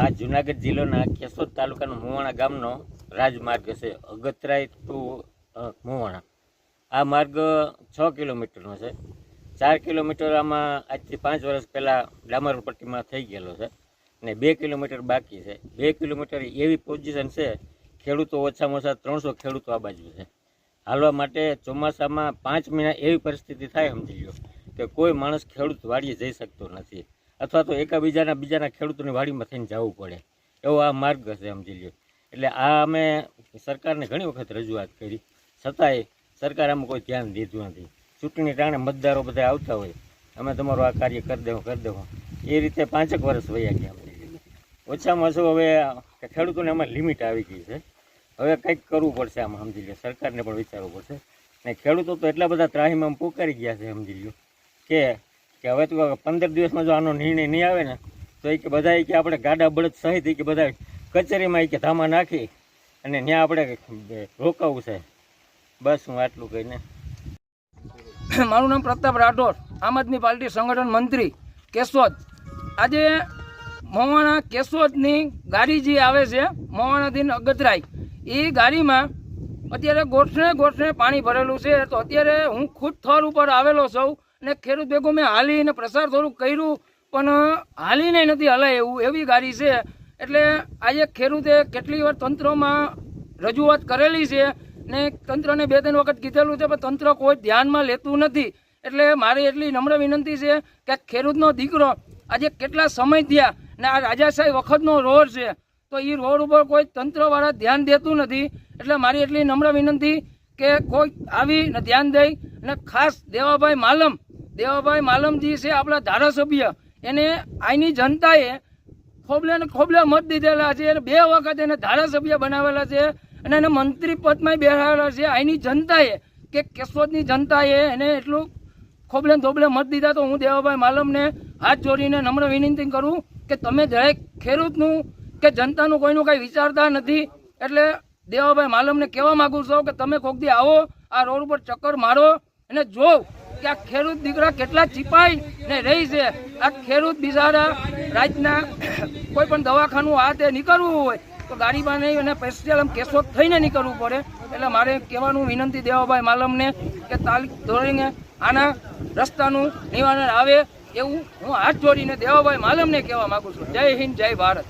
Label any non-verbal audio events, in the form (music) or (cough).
આ જુનાગઢ જિલ્લાના કેશોદ તાલુકાના મુવાણા ગામનો રાજમાર્ગ છે. અગતરાય ટુ મુવાણા. આ માર્ગ છ કિલોમીટરનો છે. ચાર કિલોમીટર આમાં આજથી પાંચ વર્ષ પહેલાં ડામર પટ્ટીમાં થઈ ગયેલો છે ને બે કિલોમીટર બાકી છે. બે કિલોમીટર એવી પોઝિશન છે, ખેડૂતો ઓછામાં ઓછા ત્રણસો ખેડૂતો આ બાજુ છે. હાલવા માટે ચોમાસામાં પાંચ મહિના એવી પરિસ્થિતિ થાય, સમજી લો કે કોઈ માણસ ખેડૂત વાડીએ જઈ શકતો નથી. અથવા તો એકાબીજાના બીજાના ખેડૂતોની વાડીમાં થઈને જવું પડે. એવો આ માર્ગ છે સમજી લ્યો. એટલે આ અમે સરકારને ઘણી વખત રજૂઆત કરી. છતાંય સરકાર આમાં કોઈ ધ્યાન દીધું નથી. ચૂંટણી ટાણે મતદારો બધા આવતા હોય. અમે તમારું આ કાર્ય કરી દેવું કરી દેવું. એ રીતે પાંચેક વર્ષ વયા ગયા ઓછામાં ઓછું હવે ખેડૂતોને આમાં લિમિટ આવી ગઈ છે. હવે કંઈક કરવું પડશે આમાં સમજી લ્યો. સરકારને પણ વિચારવું પડશે. ને ખેડૂતો તો એટલા બધા ત્રાહીમાં પોકારી ગયા છે સમજી લ્યો. કે કે હવે તો પંદર દિવસમાં જો આનો નિર્ણય નહીં આવે ને, તો એ કે બધા કે આપણે ગાડા બળદ સહિત કે બધા કચેરીમાં એ કે ધામા નાખી અને ત્યાં આપણે રોકાવું છે. બસ હું આટલું કહીને. (coughs) મારું નામ પ્રતાપ રાઠોડ, આમ આદમી પાર્ટી સંગઠન મંત્રી, કેશોદ. આજે મવાણા કેશોદની ગાડી જે આવે છે મવાણાથી અગતરાય, એ ગાડીમાં અત્યારે ગોઠણે ગોઠણે પાણી ભરેલું છે, તો અત્યારે હું ખુદ થર ઉપર આવેલો છું. અને ખેડૂત ભેગું મેં હાલીને પ્રસાર થોડુંક કર્યું, પણ હાલીને નથી હલાય એવું, એવી ગાડી છે. એટલે આજે ખેડૂતે કેટલી વાર તંત્રમાં રજૂઆત કરેલી છે ને તંત્રને બે ત્રણ વખત કીધેલું છે, પણ તંત્ર કોઈ ધ્યાનમાં લેતું નથી. એટલે મારી એટલી નમ્ર વિનંતી છે કે ખેડૂતનો દીકરો આજે કેટલા સમય થયા ને આ રાજાશાહી વખતનો રોડ છે, તો એ રોડ ઉપર કોઈ તંત્રવાળા ધ્યાન દેતું નથી. એટલે મારી એટલી નમ્ર વિનંતી કે કોઈ આવી ને ધ્યાન દઈ અને ખાસ દેવાભાઈ માલમ દેવાભાઈ માલમજી છે આપણા ધારાસભ્ય. એને આઈની જનતાએ ખોબલે ને ખોબલે મત દીધેલા છે. અને બે વખત એને ધારાસભ્ય બનાવેલા છે અને એને મંત્રી પદમાં બેસાડેલા છે. અહીંની જનતાએ કે કેશોદની જનતાએ એને એટલું ખોબલે ધોબલે મત દીધા તો હું દેવાભાઈ માલમને હાથ જોડીને નમ્ર વિનંતી કરું કે તમે દરેક ખેડૂતનું કે જનતાનું કોઈનું કાંઈ વિચારતા નથી. એટલે દેવાભાઈ માલમને કહેવા માગું છું કે તમે કોક દી આવો, આ રોડ ઉપર ચક્કર મારો અને જો કે આ ખેડૂત દીકરા કેટલા ચીપાઈ ને રહી છે? આ ખેડૂત બિચારા રાજના કોઈ પણ દવાખાનું આ તે નીકળવું હોય તો ગાડીમાં નહીં અને સ્પેશિયલ આમ કેશોદ થઈને નીકળવું પડે. એટલે મારે કહેવાનું વિનંતી દેવાભાઈ માલમને કે તારીખ ધોરણે આના રસ્તાનું નિવારણ આવે એવું હું હાથ જોડીને દેવાભાઈ માલમને કહેવા માગું છું. જય હિન્દ, જય ભારત.